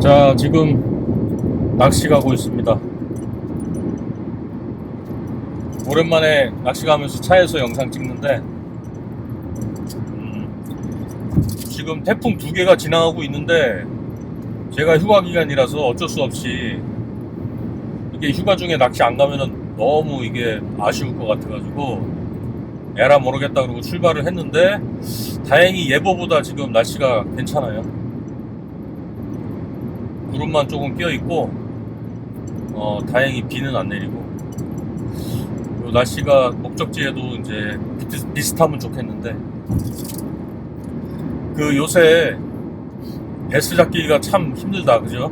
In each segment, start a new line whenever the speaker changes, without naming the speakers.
자, 지금 낚시 가고 있습니다. 오랜만에 낚시 가면서 차에서 영상 찍는데, 음, 지금 태풍 두 개가 지나가고 있는데, 제가 휴가 기간이라서 어쩔 수 없이, 이게 휴가 중에 낚시 안 가면은 너무 이게 아쉬울 것 같아가지고, 에라 모르겠다 그러고 출발을 했는데, 다행히 예보보다 지금 날씨가 괜찮아요. 구름만 조금 끼어 있고 어 다행히 비는 안 내리고. 요 날씨가 목적지에도 이제 비슷하면 좋겠는데. 그 요새 베스 잡기가 참 힘들다 그죠?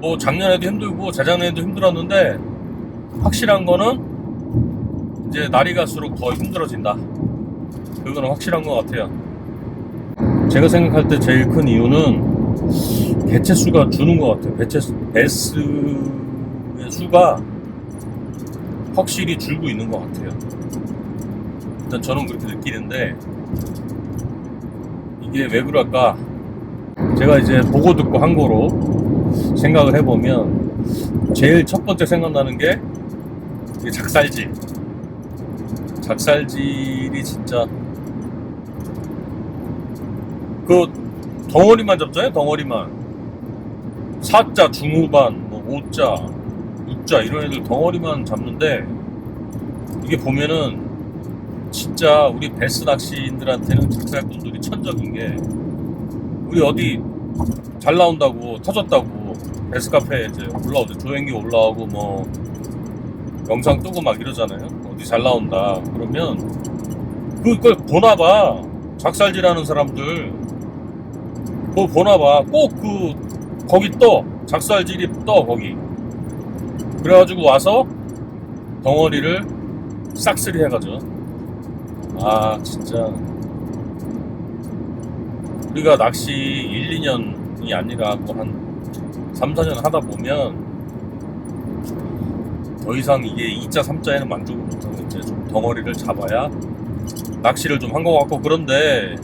뭐 작년에도 힘들고 재작년에도 힘들었는데 확실한 거는 이제 날이 갈수록 더 힘들어진다. 그거는 확실한 것 같아요 제가 생각할 때 제일 큰 이유는 개체 수가 주는 것 같아요. 개체 수, 베스의 수가 확실히 줄고 있는 것 같아요. 일단 저는 그렇게 느끼는데 이게 왜 그럴까? 제가 이제 보고 듣고 한 거로 생각을 해보면 제일 첫 번째 생각나는 게 작살질. 작살질이 진짜 그 덩어리만 잡잖아요? 덩어리만. 사자 중후반 뭐 오자 육자 이런 애들 덩어리만 잡는데 이게 보면은 진짜 우리 베스 낚시인들한테는 작살꾼들이 천적인 게 우리 어디 잘 나온다고 터졌다고 베스 카페에 이제 올라오죠. 조행기 올라오고 뭐 영상 뜨고 막 이러잖아요. 어디 잘 나온다. 그러면 그걸 보나봐. 작살질하는 사람들 그거 보나봐. 꼭 그, 거기 떠. 작살질이 떠, 거기. 그래가지고 와서 덩어리를 싹쓸이 해가죠. 아, 진짜. 우리가 낚시 1, 2년이 아니라 뭐한 3, 4년 하다 보면 더 이상 이게 2자, 3자에는 만족을 못하고 이제 좀 덩어리를 잡아야 낚시를 좀 한 것 같고 그런데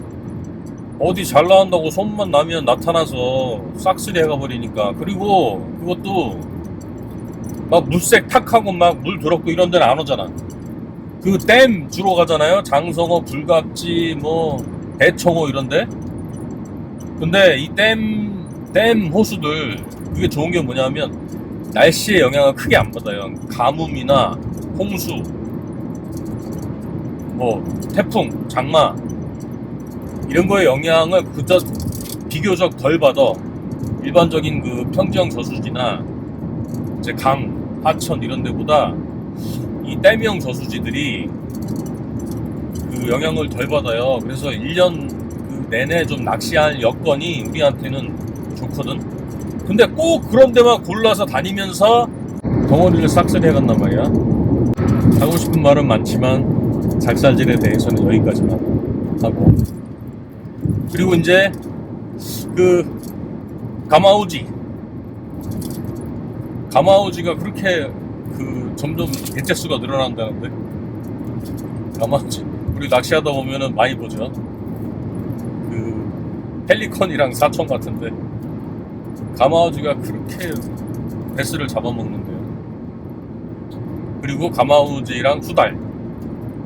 어디 잘 나온다고 손만 나면 나타나서 싹쓸이 해가 버리니까. 그리고 그것도 막 물색 탁하고 막 물 들었고 이런 데는 안 오잖아. 그 댐 주로 가잖아요. 장성호 불갑지 뭐 대청호 이런데. 근데 이 댐 댐 호수들 그게 좋은 게 뭐냐면 날씨의 영향을 크게 안 받아요. 가뭄이나 홍수 뭐 태풍 장마 이런 거에 영향을 그저 비교적 덜 받아. 일반적인 그 평지형 저수지나 이제 강, 하천 이런 데보다 이 댐형 저수지들이 그 영향을 덜 받아요. 그래서 1년 그 내내 좀 낚시할 여건이 우리한테는 좋거든. 근데 꼭 그런 데만 골라서 다니면서 덩어리를 싹쓸이 해간단 말이야. 하고 싶은 말은 많지만 작살질에 대해서는 여기까지만 하고 그리고 이제 그 가마우지. 가마우지가 그렇게 그 점점 개체 수가 늘어난다는데? 가마우지. 우리 낚시하다 보면은 많이 보죠. 그 펠리컨이랑 사촌 같은데 가마우지가 그렇게 베스를 잡아먹는데요. 그리고 가마우지랑 수달.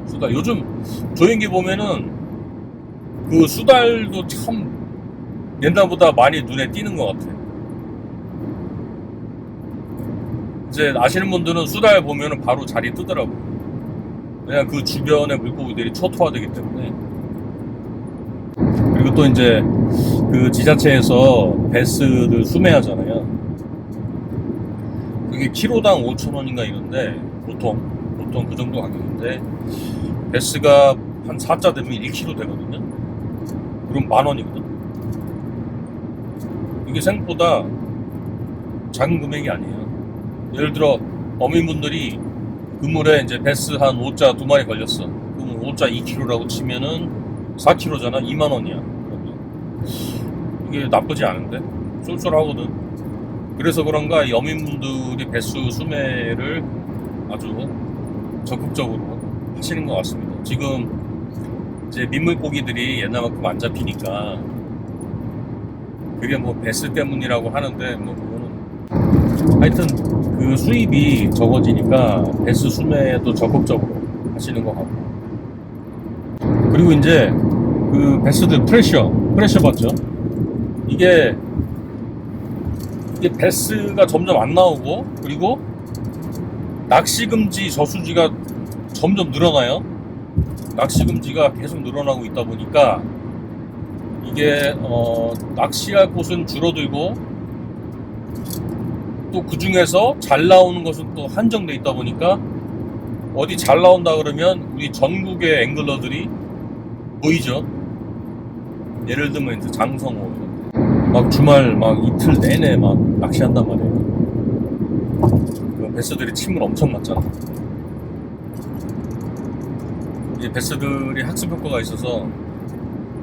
수달. 요즘 조행기 보면은 그 수달도 참 옛날보다 많이 눈에 띄는 것 같아. 이제 아시는 분들은 수달 보면은 바로 자리 뜨더라고. 그냥 그 주변의 물고기들이 초토화되기 때문에. 그리고 또 이제 그 지자체에서 베스를 수매하잖아요. 그게 키로당 5,000원인가 이런데 보통 보통 그 정도 가격인데 베스가 한 4자 되면 1kg 되거든요. 그럼 만 원이거든. 이게 생각보다 작은 금액이 아니에요. 예를 들어 어민분들이 그물에 이제 베스 한 5자 두 마리 걸렸어. 그러면 5자 2kg라고 치면은 4kg잖아. 2만 원이야. 이게 나쁘지 않은데 쏠쏠하거든. 그래서 그런가 이 어민분들이 배수 수매를 아주 적극적으로 하시는 것 같습니다. 지금 이제 민물고기들이 옛날만큼 안 잡히니까 그게 뭐 배스 때문이라고 하는데 뭐 그거는 하여튼 그 수입이 적어지니까 배스 수매에도 적극적으로 하시는 것 같고. 그리고 이제 그 배스들 프레셔 프레셔 받죠? 이게 이게 배스가 점점 안 나오고 그리고 낚시 금지 저수지가 점점 늘어나요 낚시 금지가 계속 늘어나고 있다 보니까 이게 어, 낚시할 곳은 줄어들고 또 그 중에서 잘 나오는 것은 또 한정돼 있다 보니까 어디 잘 나온다 그러면 우리 전국의 앵글러들이 보이죠. 예를 들면 이제 장성호 막 주말 막 이틀 내내 막 낚시한단 말이에요. 그 베스들이 침을 엄청 맞잖아. 이제 베스들이 학습 효과가 있어서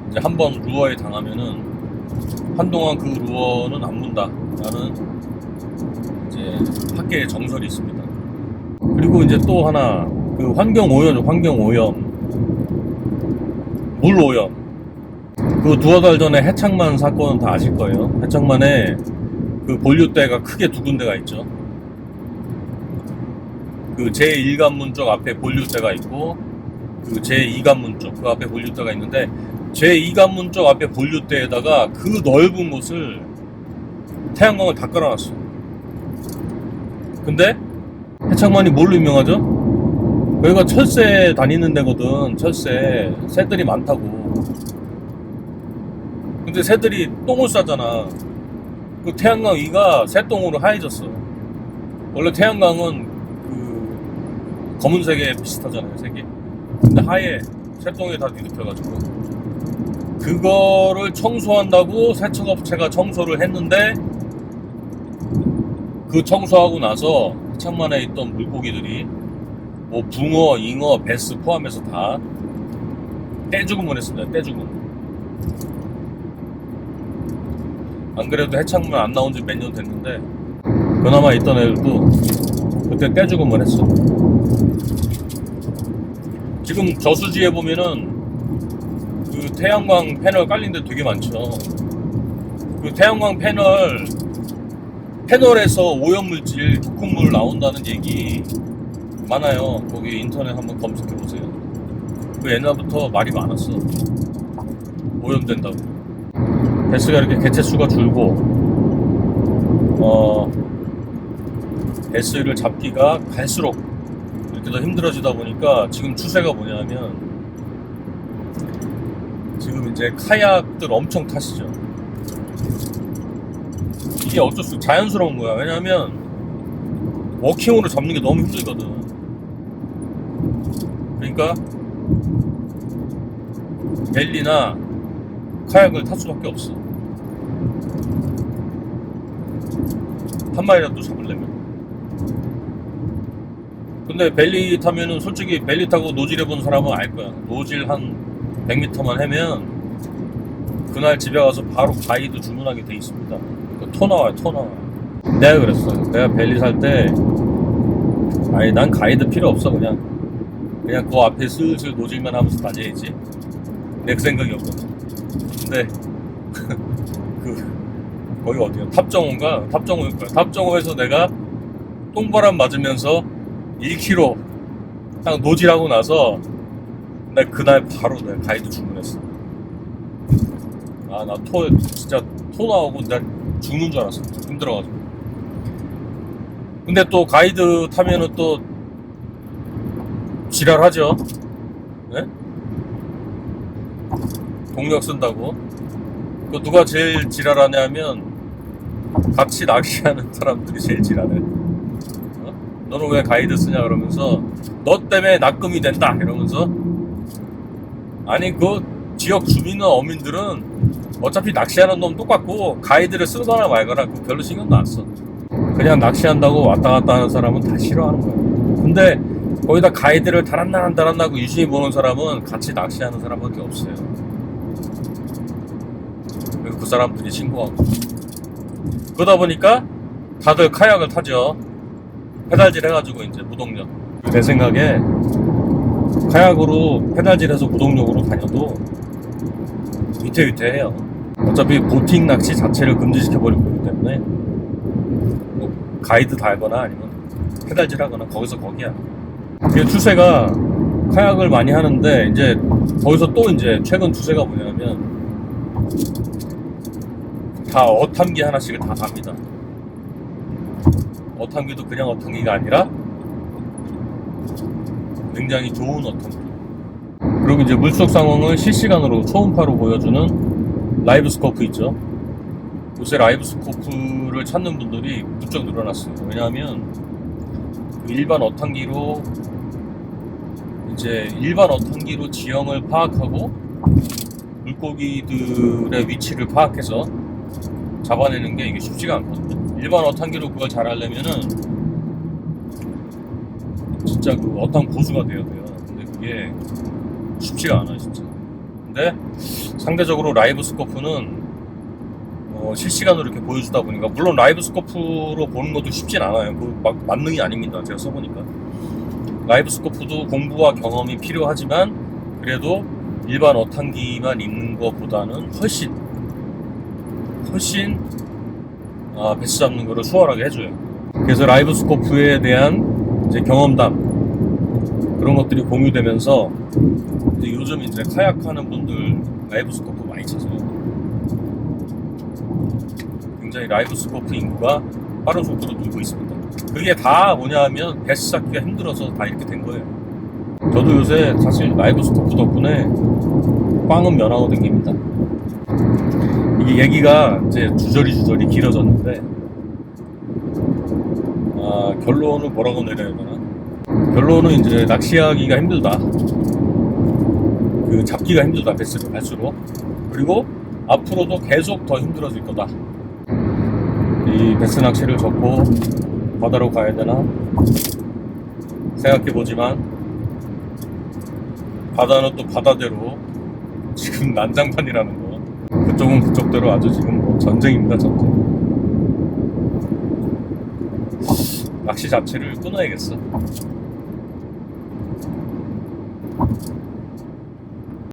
이제 한 번 루어에 당하면은 한동안 그 루어는 안 문다 라는 이제 학계의 정설이 있습니다. 그리고 이제 또 하나 그 환경 오염, 환경 오염, 물 오염. 그 두어 달 전에 해창만 사건은 다 아실 거예요. 해창만에 그 본류대가 크게 두 군데가 있죠. 그 제1관문 쪽 앞에 본류대가 있고 그 제2관문 쪽 그 앞에 본류대가 있는데 제2관문 쪽 앞에 본류대에다가 그 넓은 곳을 태양광을 다 깔아놨어요. 근데 해창만이 뭘로 유명하죠? 여기가 철새 다니는 데거든. 철새 새들이 많다고. 근데 새들이 똥을 싸잖아. 그 태양광 위가 새똥으로 하얘졌어. 원래 태양광은 그 검은색에 비슷하잖아요, 색이. 근데 하얘. 새똥에 다 뒤덮여가지고. 그거를 청소한다고 세척업체가 청소를 했는데 그 청소하고 나서 창만에 있던 물고기들이 뭐 붕어, 잉어, 베스 포함해서 다 떼죽음을 했습니다. 떼죽음. 안 그래도 해창문 안 나온 지 몇 년 됐는데 그나마 있던 애들도 그때 떼죽음을 했어. 지금 저수지에 보면은 그 태양광 패널 깔린 데 되게 많죠. 그 태양광 패널 패널에서 오염물질, 독극물 나온다는 얘기 많아요. 거기 인터넷 한번 검색해 보세요. 그 옛날부터 말이 많았어. 오염된다고. 배스가 이렇게 개체 수가 줄고, 어, 배스를 잡기가 갈수록 더 힘들어지다 보니까 지금 추세가 뭐냐면, 지금 이제 카약들 엄청 타시죠. 이게 어쩔 수 자연스러운 거야. 왜냐면 워킹으로 잡는 게 너무 힘들거든. 그러니까 벨리나 카약을 탈 수밖에 없어. 한 마리라도 잡으려면. 근데 벨리 타면은 솔직히 벨리 타고 노질 해본 사람은 알 거야. 노질 한 100m만 하면 그날 집에 가서 바로 가이드 주문하게 돼 있습니다. 그토 나와요, 토 나와요. 내가 그랬어요. 내가 벨리 살 때, 아니, 난 가이드 필요 없어, 그냥. 그냥 그 앞에 슬슬 노질만 하면서 다녀야지. 내 그 생각이었거든. 근데, 그, 거기 어디야? 탑정호인가? 탑정호일 거야. 탑정호에서 내가 똥바람 맞으면서 1km 딱 노질하고 나서, 나 그날 바로 내가 가이드 주문했어. 아, 나 토, 진짜 토 나오고 나 죽는 줄 알았어. 힘들어가지고. 근데 또 가이드 타면은 또 지랄하죠. 네? 동력 쓴다고. 그 누가 제일 지랄하냐면 같이 낚시하는 사람들이 제일 지랄해. 어? 너는 왜 가이드 쓰냐 그러면서 너 때문에 낙금이 된다 이러면서 아니 그 지역 주민은 어민들은 어차피 낚시하는 놈 똑같고 가이드를 쓰거나 말거나 그 별로 신경도 안 써. 그냥 낚시한다고 왔다 갔다 하는 사람은 다 싫어하는 거야. 근데 거기다 가이드를 달았나 안 달았나 고 유심히 보는 사람은 같이 낚시하는 사람밖에 없어요. 그래서 그 사람들이 신고하고. 그러다 보니까 다들 카약을 타죠. 페달질 해가지고 이제 무동력. 내 생각에 카약으로 페달질해서 무동력으로 다녀도 위태위태해요. 어차피 보팅 낚시 자체를 금지시켜버리고 있기 때문에 뭐 가이드 달거나 아니면 페달질 하거나 거기서 거기야. 그 추세가 카약을 많이 하는데 이제 거기서 또 이제 최근 추세가 뭐냐면 다 어탐기 하나씩을 다 갑니다. 어탐기도 그냥 어탐기가 아니라 굉장히 좋은 어탐기. 그리고 이제 물속 상황을 실시간으로 초음파로 보여주는 라이브 스코프 있죠. 요새 라이브 스코프를 찾는 분들이 무척 늘어났어요. 왜냐하면 그 일반 어탕기로 이제 일반 어탕기로 지형을 파악하고 물고기들의 위치를 파악해서 잡아내는 게 이게 쉽지가 않거든요. 일반 어탕기로 그걸 잘 하려면은 진짜 그 어탕 고수가 돼야 돼요. 근데 그게 쉽지가 않아요, 진짜. 근데 상대적으로 라이브 스코프는 어, 실시간으로 이렇게 보여주다 보니까 물론 라이브 스코프로 보는 것도 쉽진 않아요. 그막 만능이 아닙니다. 제가 써보니까 라이브 스코프도 공부와 경험이 필요하지만 그래도 일반 어탕기만 있는 것보다는 훨씬 훨씬 아, 배스 잡는 거를 수월하게 해줘요. 그래서 라이브 스코프에 대한 이제 경험담 그런 것들이 공유되면서 이제 요즘 이제 카약하는 분들 라이브 스코프 많이 찾아요. 굉장히 라이브 스코프 인구가 빠른 속도로 늘고 있습니다. 그게 다 뭐냐 하면 배스 잡기가 힘들어서 다 이렇게 된 거예요. 저도 요새 사실 라이브 스코프 덕분에 꽝은 면하고 댕깁니다. 이게 얘기가 이제 주저리 주저리 길어졌는데 아, 결론을 뭐라고 내려야 되나? 결론은 이제 낚시하기가 힘들다. 그 잡기가 힘들다 배스를 갈수록 그리고 앞으로도 계속 더 힘들어질 거다. 이 배스 낚시를 접고 바다로 가야 되나 생각해 보지만 바다는 또 바다대로 지금 난장판이라는 거. 그쪽은 그쪽대로 아주 지금 뭐 전쟁입니다 전쟁. 낚시 자체를 끊어야겠어.